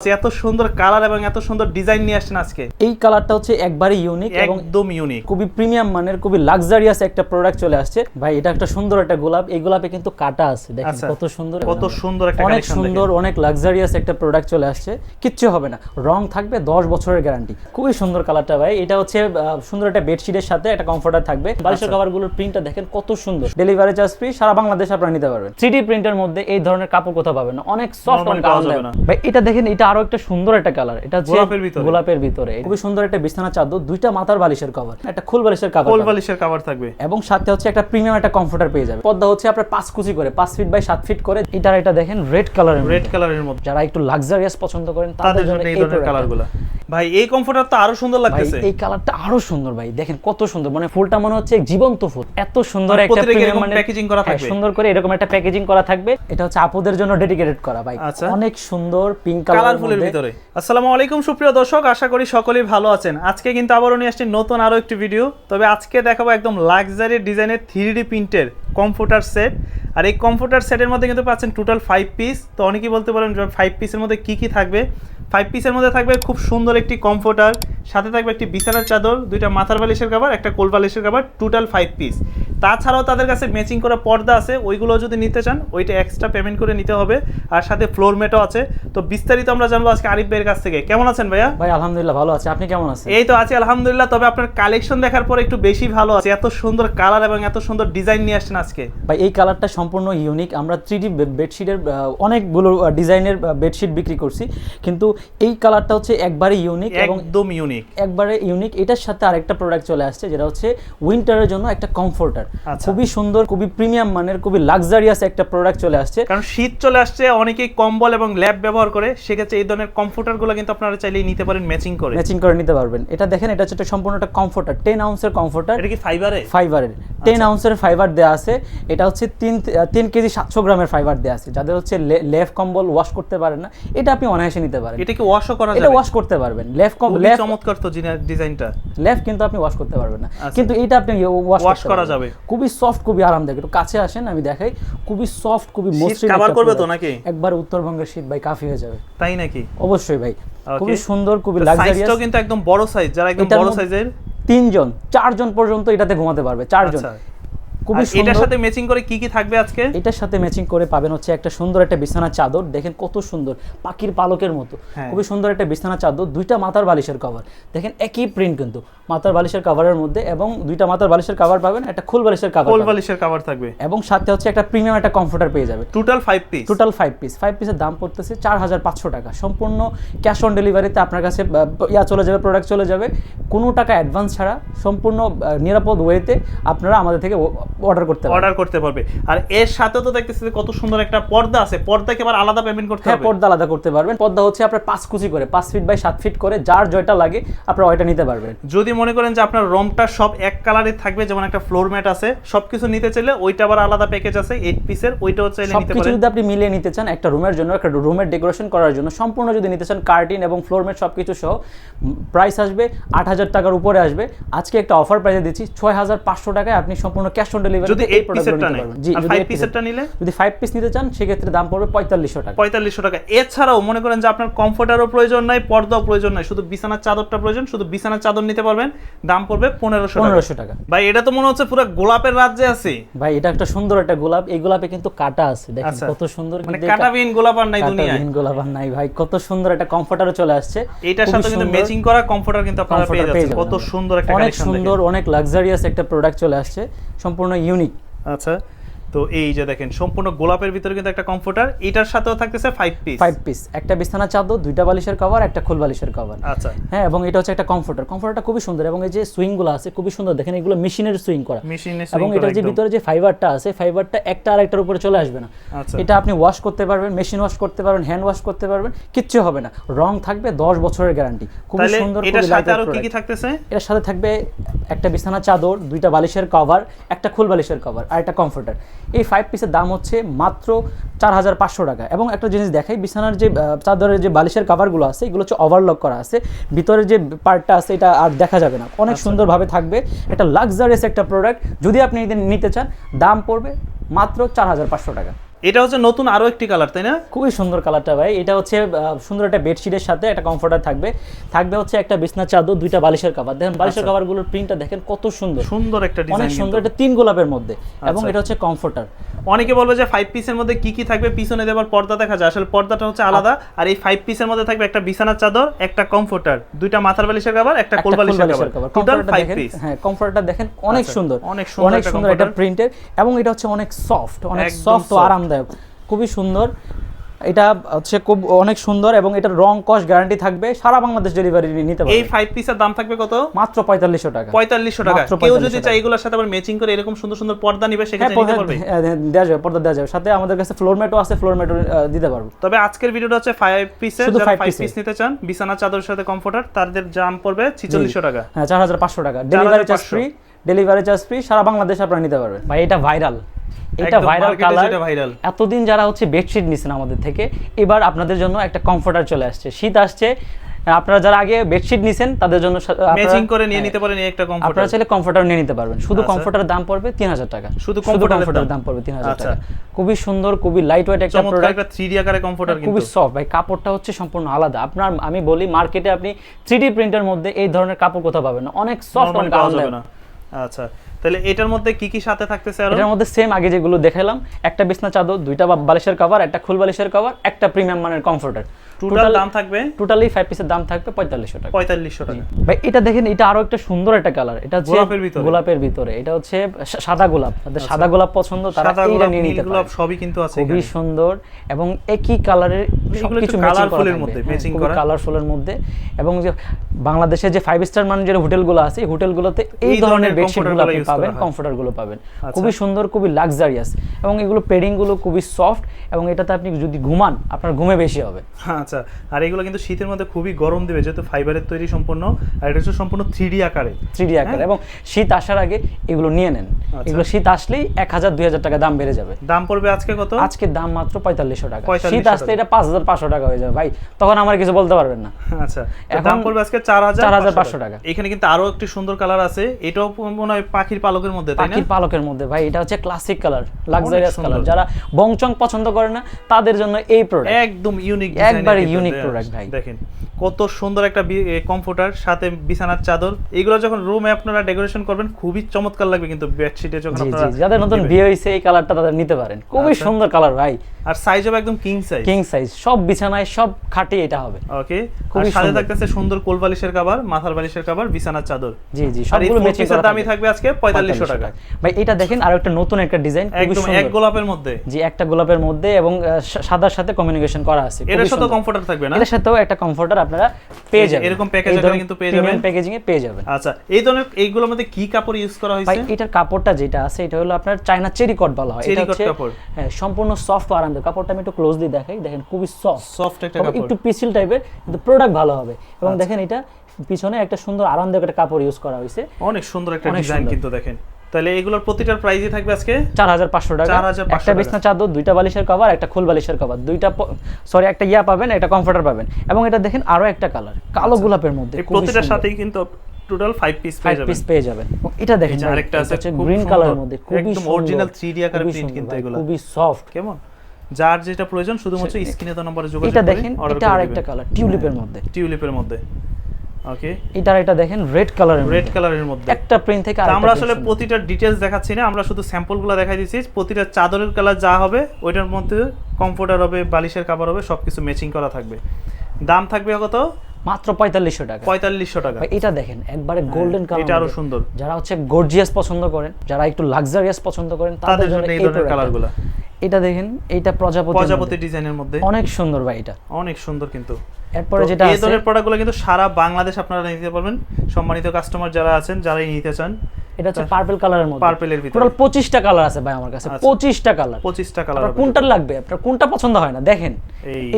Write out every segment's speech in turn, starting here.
এত সুন্দর কালার এবং এত সুন্দর ডিজাইন নিয়ে আসছেন আজকে। এই কালারটা হচ্ছে একবারে ইউনিক এবং একদম ইউনিক খুবই প্রিমিয়াম মানের খুবই লাক্সারিয়াস একটা প্রোডাক্ট চলে আসছে। ভাই এটা একটা সুন্দর একটা গোলাপ। এই গোলাপে কিন্তু কাটা আছে। দেখেন আচ্ছা। কত সুন্দর কত সুন্দর একটা অনেক সুন্দর অনেক লাক্সারিয়াস একটা প্রোডাক্ট চলে আসছে। কিচ্ছু হবে না। রং থাকবে দশ বছরের গ্যারান্টি খুবই সুন্দর কালারটা ভাই। এটা হচ্ছে সুন্দর একটা বেডশিটের সাথে একটা কমফোর্টার থাকবে। আচ্ছা। বালিশের কভারগুলোর প্রিন্টটা দেখেন কত সুন্দর। ডেলিভারি চার্জ ফ্রি সারা বাংলাদেশ আপনারা নিতে পারবেন। থ্রি প্রিন্টের মধ্যে এই ধরনের কাপড় কোথাও পাবেন না। অনেক সফট অনেক। ভাই এটা দেখেন এটা আরও একটা সুন্দর একটা কালার এটা গোলাপের ভিতরে। গোলাপের ভিতরে। খুবই সুন্দর একটা বিছানা চাদর দুইটা মাথার বালিশের কভার একটা খুল বালিশের কভার কোল বালিশের কাভার থাকবে। এবং সাথে হচ্ছে একটা প্রিমিয়াম একটা কমফোর্টার পেয়ে যাবে। পদ্মা হচ্ছে আপনার পাঁচ কুচি করে পাঁচ ফিট বাই সাত ফিট করে। এটার এটা দেখেন রেড কালারের রেড কালারের মধ্যে। যারা একটু লাক্সারিয়াস পছন্দ করেন তাদের জন্য এই ধরনের। কালারগুলো ভাই এই কমফোর্টার তো আরও সুন্দর ভাই লাগতেছে। এই কালারটা আরও সুন্দর ভাই। দেখেন কত সুন্দর। মানে ফুলটা মনে হচ্ছে জীবন্ত ফুল। এত সুন্দর মানে একটা premium এরকম করা হ্যাঁ, থাকবে। সুন্দর করে এরকম একটা প্যাকেজিং করা থাকবে। এটা হচ্ছে আপুদের জন্য ডেডিকেটেড করা ভাই। আচ্ছা। অনেক সুন্দর পিঙ্ক কালার কালারফুলের ভিতরে। আসসালামু আলাইকুম সুপ্রিয় দর্শক আশা করি সকলেই ভালো আছেন। আজকে কিন্তু আবারও নিয়ে আসছি নতুন আরও একটি ভিডিও তবে আজকে দেখাবো একদম লাক্সারি ডিজাইনের থ্রি ডি প্রিন্টের কম্পিউটার সেট আর এই কমফোর্টার সেটের মধ্যে কিন্তু পাচ্ছেন টোটাল ফাইভ পিস তো অনেকেই বলতে পারেন ফাইভ পিসের মধ্যে কি কি থাকবে? ফাইভ পিসের মধ্যে থাকবে খুব সুন্দর একটি কমফোর্টার সাথে থাকবে একটি বিছানার চাদর দুইটা মাথার বালিশের কাভার একটা কোল বালিশের কাভার টোটাল ফাইভ পিস তাছাড়াও তাদের কাছে ম্যাচিং করা পর্দা আছে ওইগুলো যদি নিতে চান ওইটা এক্সট্রা পেমেন্ট করে নিতে হবে। আর সাথে ফ্লোর ম্যাটও আছে। তো বিস্তারিত আমরা জানব আজকে আরিফ ভাইয়ের কাছ থেকে। কেমন আছেন ভাইয়া? ভাই আলহামদুলিল্লাহ ভালো আছে। আপনি কেমন আছেন? এই তো আছি আলহামদুলিল্লাহ। তবে আপনার কালেকশন দেখার পর একটু বেশি ভালো আছে। এত সুন্দর কালার এবং এত সুন্দর ডিজাইন নিয়ে আসছেন আজকে। ভাই এই কালারটা সম্পূর্ণ ইউনিক আমরা থ্রি ডি বেডশিটের অনেকগুলো ডিজাইনের বেডশিট বিক্রি করছি। কিন্তু এই কালারটা হচ্ছে একবারে ইউনিক এবং একদম ইউনিক একবারে ইউনিক এটার সাথে আরেকটা প্রোডাক্ট চলে আসছে যেটা হচ্ছে উইন্টারের জন্য একটা কমফোর্টার আচ্ছা। খুবই সুন্দর খুবই প্রিমিয়াম মানের খুবই লাক্সারিয়াস একটা প্রোডাক্ট চলে আসছে। কারণ শীত চলে আসছে অনেকেই কম্বল এবং ল্যাব ব্যবহার করে সেক্ষেত্রে এই ধরনের কমফোর্টারগুলো কিন্তু আপনারা চাইলেই নিতে পারেন ম্যাচিং করে। ম্যাচিং করে নিতে পারবেন। এটা দেখেন এটা হচ্ছে একটা সম্পূর্ণ একটা কমফোর্টার টেন আউন্সের কমফোর্টার এটা কি ফাইবারের ফাইবারের টেন আউন্সের ফাইবার দেওয়া আছে। এটা হচ্ছে তিন তিন কেজি সাতশো গ্রামের ফাইবার দেওয়া আছে। যাদের হচ্ছে লেফ কম্বল ওয়াশ করতে পারেন না এটা আপনি অনায়াসে নিতে পারেন। এটা কি ওয়াশও করা এটা ওয়াশ করতে পারবেন। লেফ কম খুবই লেফ চমৎকার তো ডিজাইনটা। লেফট কিন্তু আপনি ওয়াশ করতে পারবেন না। আচ্ছা। কিন্তু এটা আপনি ওয়াশ করা যাবে। খুবই সফট খুবই আরামদায়ক। একটু কাছে আসেন আমি দেখাই। খুবই সফট খুবই মসৃণ একটা করবে তো নাকি? একবার উত্তরবঙ্গের শীত ভাই কাফি হয়ে যাবে। তাই নাকি? অবশ্যই ভাই। খুবই সুন্দর খুবই লাক্সারিয়াস কিন্তু একদম বড় সাইজ যারা একদম বড় সাইজের তিনজন চারজন পর্যন্ত এটাতে ঘুমাতে পারবে চারজন। আচ্ছা। খুবই আর এটার সাথে ম্যাচিং করে কি কি থাকবে আজকে? এটার সাথে ম্যাচিং করে পাবেন হচ্ছে একটা সুন্দর একটা বিছানা চাদর। দেখেন কত সুন্দর পাখির পালকের মতো। হ্যাঁ। খুবই সুন্দর একটা বিছানা চাদর দুইটা মাথার বালিশের কভার দেখেন একই প্রিন্ট কিন্তু মাথার বালিশের কভারের মধ্যে এবং দুইটা মাথার বালিশের কভার পাবেন একটা খুল বালিশের কভার কোল বালিশের কভার থাকবে। এবং সাথে হচ্ছে একটা প্রিমিয়াম একটা কমফোর্টার পেয়ে যাবে total five piece total five piece five পিসের দাম পড়তেছে চার হাজার পাঁচশো টাকা। সম্পূর্ণ ক্যাশ অন ডেলিভারিতে আপনার কাছে ইয়া চলে যাবে প্রোডাক্ট চলে যাবে। কোনো টাকা অ্যাডভান্স ছাড়া সম্পূর্ণ নিরাপদ ওয়েতে আপনারা আমাদের থেকে অর্ডার করতে অর্ডার করতে পারবে। আর এর সাথেও তো দেখতেছি কত সুন্দর একটা পর্দা আছে। পর্দাকে আবার আলাদা পেমেন্ট করতে হ্যাঁ হবে। পর্দা আলাদা করতে পারবেন। পর্দা হচ্ছে আপনার পাঁচ কুচি করে পাঁচ ফিট বাই সাত ফিট করে যার জয়টা লাগে আপনার ওইটা নিতে পারবেন। যদি মনে করেন যে আপনার রমটা সব এক কালারে থাকবে যেমন একটা ফ্লোর ম্যাট আছে সবকিছু নিতে চাইলে ওইটা আবার আলাদা প্যাকেজ আছে এইট পিসের ওইটাও চাইলে নিতে পারেন। যদি আপনি মিলিয়ে নিতে চান একটা রুমের জন্য একটা রুমের ডেকোরেশন করার জন্য সম্পূর্ণ যদি নিতে চান কার্টিন এবং ফ্লোরমেট সবকিছু সহ প্রাইস আসবে আট হাজার টাকার উপরে আসবে। আজকে একটা অফার প্রাইসে দিচ্ছি ছয় হাজার পাঁচশো টাকায় আপনি সম্পূর্ণ ক্যাশ অন ডেলিভারি যদি এইট পিসেরটা নেয় জি আর পিসেরটা নিলে? যদি ফাইভ পিস নিতে চান সেক্ষেত্রে দাম পড়বে পঁয়তাল্লিশশো টাকা। পঁয়তাল্লিশশো টাকা। এছাড়াও মনে করেন যে আপনার কমফোর্টারও প্রয়োজন নাই পর্দাও প্রয়োজন নাই শুধু বিছানার চাদরটা প্রয়োজন শুধু বিছানার চাদর নিতে পারবেন দাম পড়বে পনেরোশো টাকা। পনেরোশো টাকা। ভাই এটা তো মনে হচ্ছে পুরো গোলাপের রাজ্যে আছে। ভাই এটা একটা সুন্দর একটা গোলাপ। এই গোলাপে কিন্তু কাটা আছে। দেখেন আচ্ছা। কত সুন্দর মানে কাটাবিহীন গোলাপ আর নাই দুনিয়ায়। কাঁটাবিহীন গোলাপ আর নাই। ভাই কত সুন্দর একটা কমফোর্টারও চলে আসছে। খুবই সাথে কিন্তু ম্যাচিং করা কমফোর্টার কিন্তু আপনারা পেয়ে যাচ্ছেন। কত সুন্দর একটা অনেক সুন্দর অনেক লাক্সারিয়াস একটা প্রোডাক্ট চলে আসছে। সম্পূর্ণ ইউনিক আচ্ছা। তো এই যে দেখেন সম্পূর্ণ গোলাপের ভিতরে কিন্তু একটা কমফোর্টার এটার সাথেও থাকতেছে ফাইভ পিস ফাইভ পিস একটা বিছানা চাদর দুইটা বালিশের কভার একটা খোল বালিশের কভার আচ্ছা। হ্যাঁ এবং এটা হচ্ছে একটা কমফোর্টার কমফোর্টারটা খুবই সুন্দর এবং এই যে সুইংগুলো আছে খুবই সুন্দর। দেখেন এগুলো মেশিনের সুইং করা। মেশিনে এবং এটার যে ভিতরে যে ফাইবারটা আছে ফাইবারটা একটা আর একটার উপরে চলে আসবে না। আচ্ছা। এটা আপনি ওয়াশ করতে পারবেন মেশিন ওয়াশ করতে পারবেন হ্যান্ড ওয়াশ করতে পারবেন কিচ্ছু হবে না। রং থাকবে দশ বছরের গ্যারান্টি খুবই তাহলে সুন্দর এটার সাথে আরও কি কি থাকতেছে? এর সাথে থাকবে একটা বিছানা চাদর দুইটা বালিশের কভার একটা খুল বালিশের কভার আর একটা কমফোর্টার এই ফাইভ পিসের দাম হচ্ছে মাত্র চার হাজার পাঁচশো টাকা। এবং একটা জিনিস দেখাই বিছানার যে চাদরের যে বালিশের কাভারগুলো আছে এগুলো হচ্ছে ওভারলক করা আছে। ভিতরে যে পার্টটা আছে এটা আর দেখা যাবে না। অনেক সুন্দরভাবে থাকবে। একটা লাক্সারিয়াস একটা প্রোডাক্ট যদি আপনি এদিন নিতে চান দাম পড়বে মাত্র চার হাজার পাঁচশো টাকা। এটা হচ্ছে নতুন আরও একটি কালার তাই না? খুবই সুন্দর কালারটা ভাই। এটা হচ্ছে সুন্দর একটা বেডশিটের সাথে একটা কমফোর্টার থাকবে। থাকবে হচ্ছে একটা বিছনা চাদর দুইটা বালিশের কভার দেখেন বালিশের কভারগুলোর প্রিন্টটা দেখেন কত সুন্দর। সুন্দর একটা ডিজাইন অনেক সুন্দর এটা তিন গোলাপের মধ্যে। এবং আচ্ছা। এটা হচ্ছে কমফোর্টার অনেকে বলবে যে ফাইভ পিসের মধ্যে কি কি থাকবে? পিছনে দেবার পর্দা দেখা যায়। আসলে পর্দাটা হচ্ছে আলাদা। আর এই ফাইভ পিসের মধ্যে থাকবে একটা বিছানার চাদর একটা কমফোর্টার দুইটা মাথার বালিশের কভার একটা কোল বালিশের কভার টোটাল ফাইভ পিস হ্যাঁ কমফোর্টারটা দেখেন অনেক আচ্ছা, সুন্দর। অনেক সুন্দর অনেক একটা সুন্দর এটা। প্রিন্টের এবং এটা হচ্ছে অনেক সফট অনেক সফট ও soft। আরামদায়ক খুবই সুন্দর। এটা হচ্ছে খুব অনেক সুন্দর এবং এটার রং কস্ট গ্যারান্টি থাকবে সারা বাংলাদেশ ডেলিভারি নিতে পারবে এই পারবে। ফাইভ পিসের দাম থাকবে কত? মাত্র পঁয়তাল্লিশশো টাকা। পঁয়তাল্লিশশো টাকা। কেউ যদি চাই এগুলোর সাথে আবার ম্যাচিং করে এরকম সুন্দর সুন্দর পর্দা নিবে হ্যাঁ সেক্ষেত্রে নিতে পর্দা পারবে? হ্যাঁ, দেওয়া যাবে পর্দা দেওয়া যাবে। সাথে আমাদের কাছে ফ্লোর ম্যাটও আছে ফ্লোর ম্যাটও দিতে পারব। তবে আজকের ভিডিওটা হচ্ছে ফাইভ পিসের শুধু যারা five ফাইভ পিস নিতে চান বিছানা চাদরের সাথে কমফোর্টার তাদের দাম পড়বে ছিচল্লিশশো টাকা। হ্যাঁ চার হাজার পাঁচশো টাকা। Delivery charge free delivery charge free সারা বাংলাদেশ আপনারা নিতে পারবেন। ভাই এটা ভাইরাল এটা ভাইরাল কালার viral। এতদিন যারা হচ্ছে বেডশিট নিছেন আমাদের থেকে এবার আপনাদের জন্য একটা কমফোর্টার চলে আসছে। শীত আসছে আপনারা যারা আগে বেডশিট নিছেন তাদের জন্য ম্যাচিং করে নিয়ে হ্যাঁ, নিতে পারেন এই একটা আপনারা চাইলে কমফোর্টার নিয়ে নিতে পারবেন। শুধু আচ্ছা। কমফোর্টারের দাম পড়বে তিন হাজার টাকা। শুধু কমফোর্টারের দাম? পড়বে তিন হাজার আচ্ছা। টাকা। খুবই সুন্দর খুবই লাইট ওয়েট একটা চমৎকার প্রোডাক্ট একটা থ্রি ডি আকারে কমফোর্টার খুবই সফট ভাই কাপড়টা হচ্ছে সম্পূর্ণ আলাদা। আপনার আমি বলি মার্কেটে আপনি থ্রি প্রিন্টের মধ্যে এই ধরনের কাপড় কোথাও পাবেন না। অনেক সফট অনেক আরামদায়ক। আচ্ছা। তাহলে এটার মধ্যে কি কি সাথে থাকতেছে আরও? এটার মধ্যে সেম আগে যেগুলো দেখালাম একটা বিছনা চাদর দুইটা বালিশের কভার একটা খুল বালিশের কভার একটা প্রিমিয়াম মানের কমফোর্টার টোটাল দাম থাকবে? টোটালি ফাইভ পিসের দাম থাকবে পঁয়তাল্লিশশো টাকা। পঁয়তাল্লিশশো টাকা। ভাই এটা দেখেন এটা আরও একটা সুন্দর একটা কালার এটা হচ্ছে গোলাপের ভিতরে? গোলাপের ভিতরে। এটা হচ্ছে সাদা গোলাপ। যাদের সাদা গোলাপ পছন্দ তারা এইটা নিয়ে নিতে গোলাপ সবই কিন্তু আছে খুবই সুন্দর এবং একই কালারের সবকিছু ম্যাচিং করা colourful এর মধ্যে, খুবই করা। কালারফুলের মধ্যে। এবং যে বাংলাদেশে যে ফাইভ স্টার মান যে হোটেলগুলো আছে এই হোটেলগুলোতে এই ধরনের বেডশিটগুলো আপনি গুলো পাবেন কমফোর্টারগুলো পাবেন। আচ্ছা। খুবই সুন্দর খুবই লাক্সারিয়াস এবং এগুলো পেডিংগুলো খুবই সফট এবং এটাতে আপনি যদি ঘুমান আপনার ঘুমে বেশি হবে। আচ্ছা। আর এগুলো কিন্তু শীতের মধ্যে খুবই গরম দিবে যেহেতু ফাইবারের তৈরি সম্পূর্ণ আর এটা হচ্ছে সম্পূর্ণ থ্রি আকারে। থ্রি ডি আকার এবং শীত আসার আগে এগুলো নিয়ে নেন। হ্যাঁ। আচ্ছা। এগুলো শীত আসলেই এক হাজার দুই হাজার টাকা দাম বেড়ে যাবে। দাম পড়বে আজকে কত? আজকে দাম মাত্র পঁয়তাল্লিশশো টাকা। শীত আসতে এটা পাঁচ হাজার পাঁচশো টাকা হয়ে যাবে। ভাই তখন আমার কিছু বলতে পারবেন না। আচ্ছা। এখন দাম পড়বে আজকে চার হাজার 4500 টাকা। এখানে কিন্তু আরও একটি সুন্দর কালার আছে। এটাও মনে হয় পাখির পালকের মধ্যে পাখির পালকের মধ্যে ভাই এটা হচ্ছে ক্লাসিক কালার লাক্সারিয়াস কালার যারা বংচং পছন্দ করে না তাদের জন্য এই প্রোডাক্ট একদম ইউনিক একবারে unique product ভাই। দেখেন কত সুন্দর একটা কমফোর্টার সাথে বিছানার চাদর। এগুলো যখন রুমে আপনারা ডেকোরেশন করবেন খুবই চমৎকার লাগবে কিন্তু বেডশিটে যখন আপনারা যাদের নতুন বিয়ে হয়েছে এই কালারটা তাদের নিতে পারেন। খুবই আচ্ছা। সুন্দর কালার ভাই। আর সাইজ হবে একদম কিং সাইজ কিং সাইজ সব বিছানায় সব খাটে এটা হবে। ওকে খুবই আর সাথে সুন্দর। থাকতেছে সুন্দর কোল বালিশের কভার মাথার বালিশের কভার বিছানার চাদর। জি জি সবগুলো ম্যাচিং করা দামই থাকবে আজকে পঁয়তাল্লিশশো টাকা। ভাই এটা দেখেন আর একটা নতুন একটা ডিজাইন একদম এক গোলাপের মধ্যে। জি একটা গোলাপের মধ্যে এবং সাদার সাথে কমিউনিকেশন করা আছে। এটার সাথে কমফোর্টার থাকবে না? এটার সাথেও একটা কমফোর্টার আপনারা পেয়ে যাবেন। এরকম package আকারে কিন্তু পেয়ে যাবেন। প্যাকেজিং এ পেয়ে যাবেন। আচ্ছা এই ধরনের এইগুলোর মধ্যে কি কাপড় ইউজ করা ভাই এটার কাপড়টা যেটা আছে এটা হলো আপনার চায়না চেরি কট বলা হয়। এটা হচ্ছে হ্যাঁ সম্পূর্ণ সফট আরামদায়ক কাপড়টা আমি একটু ক্লোজলি দেখাই। দেখেন খুবই সফট সফট একটা কাপড়। একটু পিছিল টাইপের কিন্তু প্রোডাক্ট ভালো হবে। এবং দেখেন এটা পিছনে একটা সুন্দর আরামদায়ক একটা কাপড় ইউজ করা হয়েছে। অনেক সুন্দর একটা ডিজাইন কিন্তু দেখেন। তাহলে এগুলোর প্রতিটার প্রাইসই থাকবে আজকে? চার হাজার পাঁচশো টাকা। 4500 একটা বিছনা চাদর দুইটা বালিশের কভার একটা ফুল বালিশের কভার দুইটা সরি একটা ইয়া পাবেন একটা কমফোর্টার পাবেন। এবং এটা দেখেন আরও একটা কালার কালো গোলাপের মধ্যে প্রতিটার সাথেই কিন্তু টোটাল 5 পিস পেয়ে যাবেন পিস পেয়ে যাবেন। এটা দেখেন আরেকটা আছে, গ্রিন। কালারের মধ্যে খুবই একদম original 3D আকারের সুন্দর কিন্তু এগুলো। খুবই সফট কেমন? যার যেটা প্রয়োজন শুধুমাত্র স্ক্রিনে তো নম্বরে যোগাযোগ এটা দেখেন এটা আরেকটা কালার টিউলিপের মধ্যে। টিউলিপের মধ্যে। ওকে এটার এটা দেখেন রেড কালারের রেড কালারের মধ্যে। একটা প্রিন্ট থেকে আমরা আসলে প্রতিটা ডিটেলস দেখাচ্ছি না আমরা শুধু স্যাম্পলগুলো দেখাই দিচ্ছি। প্রতিটা চাদরের কালার যা হবে ওইটার মধ্যে কমফোর্টার হবে বালিশের কাপড় হবে সবকিছু ম্যাচিং করা থাকবে। দাম থাকবে কত? মাত্র পঁয়তাল্লিশশো টাকা। পঁয়তাল্লিশশো টাকা। এটা দেখেন একবারে গোল্ডেন কালার এটা আরও সুন্দর। যারা হচ্ছে গর্জিয়াস পছন্দ করেন যারা একটু লাক্সারিয়াস পছন্দ করেন তাদের জন্য এই ধরনের কালারগুলো এটা দেখেন এটা প্রজাপতি প্রজাপতি ডিজাইনের মধ্যে। অনেক সুন্দর ভাই এটা। অনেক সুন্দর কিন্তু। এরপরে যেটা এই ধরনের প্রোডাক্টগুলো কিন্তু সারা বাংলাদেশ আপনারা নিতে পারবেন। সম্মানিত কাস্টমার যারা আছেন যারাই নিতে চান এটা হচ্ছে পার্পল কালারের মধ্যে। এর ভিতরে। টোটাল পঁচিশটা কালার আছে ভাই আমার কাছে। আচ্ছা। পঁচিশটা কালার পঁচিশটা কালার আপনার কোনটা লাগবে? আপনার কোনটা পছন্দ হয় না? দেখেন।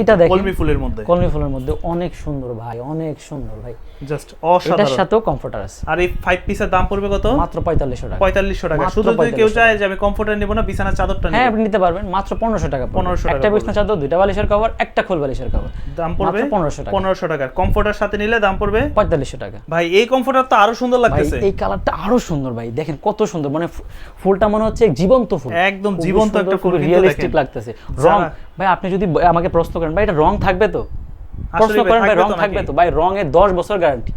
এটা দেখেন। কলমি ফুলের মধ্যে। কলমি ফুলের মধ্যে অনেক সুন্দর ভাই অনেক সুন্দর ভাই। জাস্ট এটার সাথেও কমফোর্টার আছে। আর এই ফাইভ পিসের দাম পড়বে কত? মাত্র পঁয়তাল্লিশশো টাকা। পঁয়তাল্লিশশো টাকা। শুধু যদি কেউ চায় যে আমি কমফোর্টার নিবো না বিছানার চাদরটা হ্যাঁ আপনি নিতে পারবেন মাত্র পনেরোশো টাকা পড়বে। 1500 টাকা একটা। চাদর দুইটা বালিশের কভার একটা খোল বালিশের কভার দাম পড়বে মাত্র 1500 টাকা। পনেরোশো টাকা। কমফোর্টার সাথে নিলে দাম পড়বে পঁয়তাল্লিশশো টাকা। ভাই এই কমফোর্টার তো আরও সুন্দর লাগতেছে। এই কালারটা আরও সুন্দর ভাই। দেখেন কত সুন্দর মানে ফুলটা মনে হচ্ছে জীবন্ত ফুল। একদম জীবন্ত একটা ফুল রিয়েলিস্টিক লাগতেছে। রং ভাই আপনি যদি আমাকে প্রশ্ন করেন ভাই এটা রং থাকবে তো? প্রশ্ন করেন ভাই রং থাকবে তো? ভাই রং এর দশ বছর গ্যারান্টি?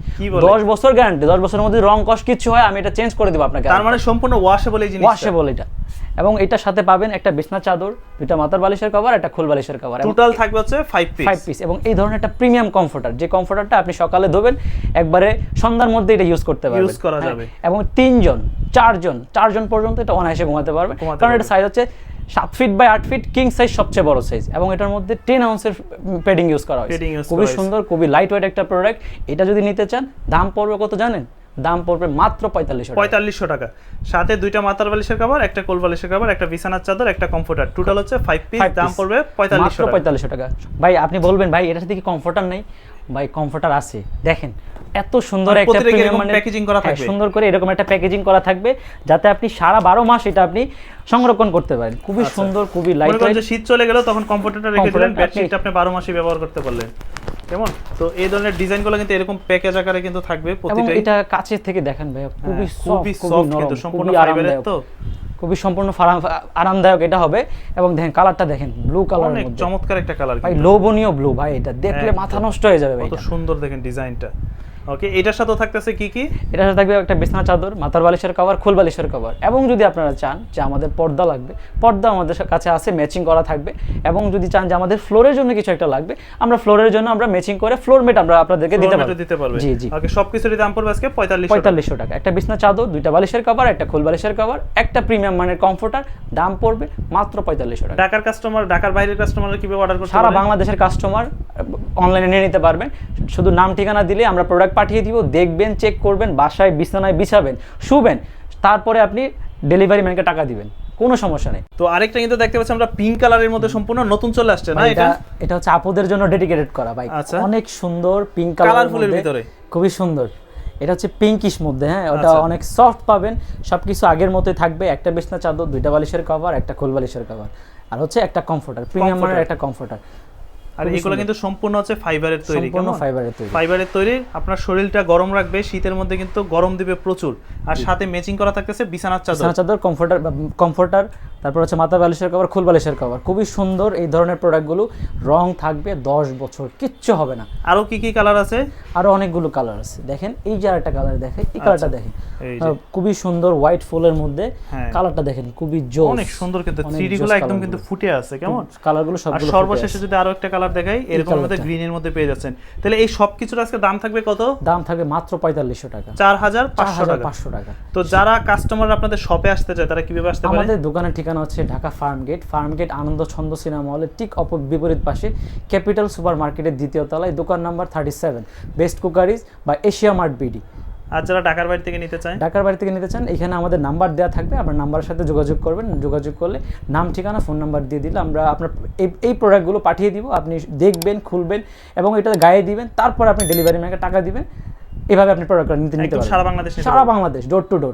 দশ বছর গ্যারান্টি দশ বছরের মধ্যে রং কষ কিছু হয় আমি এটা চেঞ্জ করে দেবো আপনাকে তার মানে সম্পূর্ণ ওয়াশেবল এই জিনিসটা। ওয়াশেবল এটা। এবং এটার সাথে পাবেন একটা বিছনা চাদর দুইটা মাথার বালিশের কভার একটা খোল বালিশের কভার টোটাল থাকবে হচ্ছে ফাইভ পিস ফাইভ পিস এবং এই ধরনের একটা প্রিমিয়াম কমফোর্টার যে কমফোর্টারটা আপনি সকালে ধোবেন একবারে সন্ধ্যার মধ্যে এটা ইউজ করতে পারবেন। ইউজ করা হ্যাঁ, যাবে। এবং তিনজন চারজন চারজন পর্যন্ত এটা অনায়াসে ঘুমাতে পারবে কারণ এটা সাইজ হচ্ছে সাত ফিট বাই আট ফিট কিং সাইজ সবচেয়ে বড় সাইজ এবং এটার মধ্যে টেন আউন্সের পেডিং ইউজ করা হয়েছে। খুবই সুন্দর খুবই লাইট ওয়েট একটা প্রোডাক্ট এটা যদি নিতে চান দাম পড়বে কত জানেন? দাম পড়বে মাত্র পঁয়তাল্লিশ টাকা। পঁয়তাল্লিশশো টাকা। সাথে দুইটা মাথার বালিশের কাবার একটা কোল বালিশের কাবার একটা বিছানার চাদর একটা কমফোর্টার টোটাল হচ্ছে ফাইভ পিস দাম। পড়বে পঁয়তাল্লিশশো টাকা। পঁয়তাল্লিশশো টাকা। ভাই আপনি বলবেন ভাই এটার সাথে কি কমফোর্টার নেই। ভাই কমফোর্টার আছে। দেখেন এত সুন্দর মানে একটা এরকম মানের- packaging করা হ্যাঁ, থাকবে। সুন্দর করে এরকম একটা প্যাকেজিং করা থাকবে যাতে আপনি সারা বারো মাস এটা আপনি সংরক্ষণ করতে পারেন। খুবই সুন্দর খুবই লাইট যে শীত চলে গেল তখন কমফোর্টারটা রেখে দিলেন বেডশিটটা আপনি- আপনি বারো মাসে ব্যবহার করতে পারলেন। কেমন? তো এই ধরনের ডিজাইনগুলো কিন্তু এরকম প্যাকেজ আকারে কিন্তু থাকবে প্রতিটা এটা কাছের থেকে দেখেন ভাই খুবই হ্যাঁ, খুবই সফট খুবই কিন্তু, নরম সম্পূর্ণ আরামদায়ক। তো। খুবই সম্পূর্ণ আরামদায়ক এটা হবে। এবং দেখেন কালারটা দেখেন ব্লু কালার অনেক চমৎকার একটা কালার ভাই লোভনীয় ব্লু ভাই এটা দেখলে মাথা নষ্ট হয়ে যাবে ভাই কত সুন্দর দেখেন ডিজাইনটা ওকে এটার সাথেও থাকতেছে কি কি? এটার সাথে থাকবে একটা বিছানা চাদর মাথার বালিশের কভার খোল বালিশের কভার এবং যদি আপনারা চান যে আমাদের পর্দা লাগবে পর্দা আমাদের কাছে আছে ম্যাচিং করা থাকবে। এবং যদি চান যে আমাদের ফ্লোরের জন্য কিছু একটা লাগবে আমরা ফ্লোরের জন্য আমরা ম্যাচিং করে ফ্লোর মেট আমরা আপনাদেরকে দিতে পারব। দিতে পারবে। জি জি। ওকে সবকিছুরই দাম পড়বে আজকে পঁয়তাল্লিশ পঁয়তাল্লিশশো টাকা। একটা বিছানা চাদর দুইটা বালিশের কভার একটা খোল বালিশের কভার একটা প্রিমিয়াম মানের কমফোর্টার দাম পড়বে মাত্র পঁয়তাল্লিশশো টাকা। ঢাকার কাস্টমার ঢাকার বাইরের কাস্টমার কীভাবে অর্ডার করতে সারা বাংলাদেশের কাস্টমার অনলাইনে নিয়ে নিতে পারবেন। শুধু নাম ঠিকানা দিলে আমরা প্রোডাক্ট পাঠিয়ে দিব দেখবেন চেক করবেন বাসায় বিছানায় বিছাবেন শুবেন তারপরে আপনি ডেলিভারি ম্যানকে টাকা দিবেন। কোনো সমস্যা নেই। তো আরেকটা কিন্তু দেখতে পাচ্ছি আমরা পিঙ্ক কালারের মধ্যে সম্পূর্ণ নতুন চলে আসছে না এটা? এটা হচ্ছে আপুদের জন্য ডেডিকেটেড করা ভাই। আচ্ছা। অনেক সুন্দর পিঙ্ক কালার Colourful ভিতরে। খুবই সুন্দর। এটা হচ্ছে পিঙ্কিশ মধ্যে হ্যাঁ? ওটা আচ্ছা। অনেক সফট পাবেন। সবকিছু আগের মতোই থাকবে। একটা বিছনা চাদর দুইটা বালিশের কভার একটা খোল বালিশের কভার আর হচ্ছে একটা কমফোর্টার প্রিমিয়াম মানের একটা কমফোর্টার আর এগুলো কিন্তু সম্পূর্ণ হচ্ছে ফাইবারের তৈরি সম্পূর্ণ ফাইবারের তৈরি। ফাইবারের তৈরি আপনার শরীরটা গরম রাখবে শীতের মধ্যে কিন্তু গরম দিবে প্রচুর। আর সাথে ম্যাচিং করা থাকতেছে বিছানার চাদর। বিছানার চাদর কমফোর্টার কমফোর্টার তারপর হচ্ছে মাথা বালিশের কভার খুল বালিশের কভার খুবই সুন্দর এই ধরনের প্রোডাক্টগুলো রং থাকবে দশ বছর কিচ্ছু হবে না। আরও কি কি কালার আছে? আরও অনেকগুলো কালার আছে। দেখেন এই যে আরেকটা কালার দেখেন এই কালারটা দেখেন। আচ্ছা। আহ, খুবই সুন্দর হোয়াইট ফুলের মধ্যে হ্যাঁ। কালারটা দেখেন খুবই জোস। অনেক সুন্দর কিন্তু অনেক থ্রি জোসগুলো একদম কিন্তু ফুটে আছে কেমন? কালারগুলো আর সবগুলো সর্বশেষে যদি আরও একটা কালার দেখাই এরকম মধ্যে colourটা। গ্রিনের মধ্যে পেয়ে যাচ্ছেন। তাহলে এই সব কিছুর আজকে দাম থাকবে কত? দাম থাকবে মাত্র পঁয়তাল্লিশশো টাকা। চার হাজার চার পাঁচশো হাজার টাকা পাঁচশো টাকা। তো যারা কাস্টমার আপনাদের শপে আসতে চায় তারা কীভাবে আসতে পারে? আমাদের দোকানের ঠিকানা হচ্ছে Dhaka farm gate. Farm gate Ananda Chhanda cinema হলের ঠিক অপর বিপরীত পাশে ক্যাপিটাল সুপার মার্কেটের দ্বিতীয় তলায় দোকান number thirty seven best cookeries বা এশিয়া মার্ট বিডি আর যারা ঢাকার বাইরে থেকে নিতে চায়? ঢাকার বাড়ি থেকে নিতে চান এখানে আমাদের নাম্বার দেওয়া থাকবে। আপনার নাম্বারের সাথে যোগাযোগ করবেন। যোগাযোগ করলে নাম ঠিকানা ফোন নাম্বার দিয়ে দিলে আমরা আপনার এই এই প্রোডাক্টগুলো পাঠিয়ে দিব। আপনি দেখবেন খুলবেন এবং এটা গায়ে দিবেন। তারপর আপনি ডেলিভারি ম্যানকে টাকা দিবেন। এভাবে আপনি প্রোডাক্টটা নিতে নিতে সারা বাংলাদেশ সারা বাংলাদেশ ডোর টু ডোর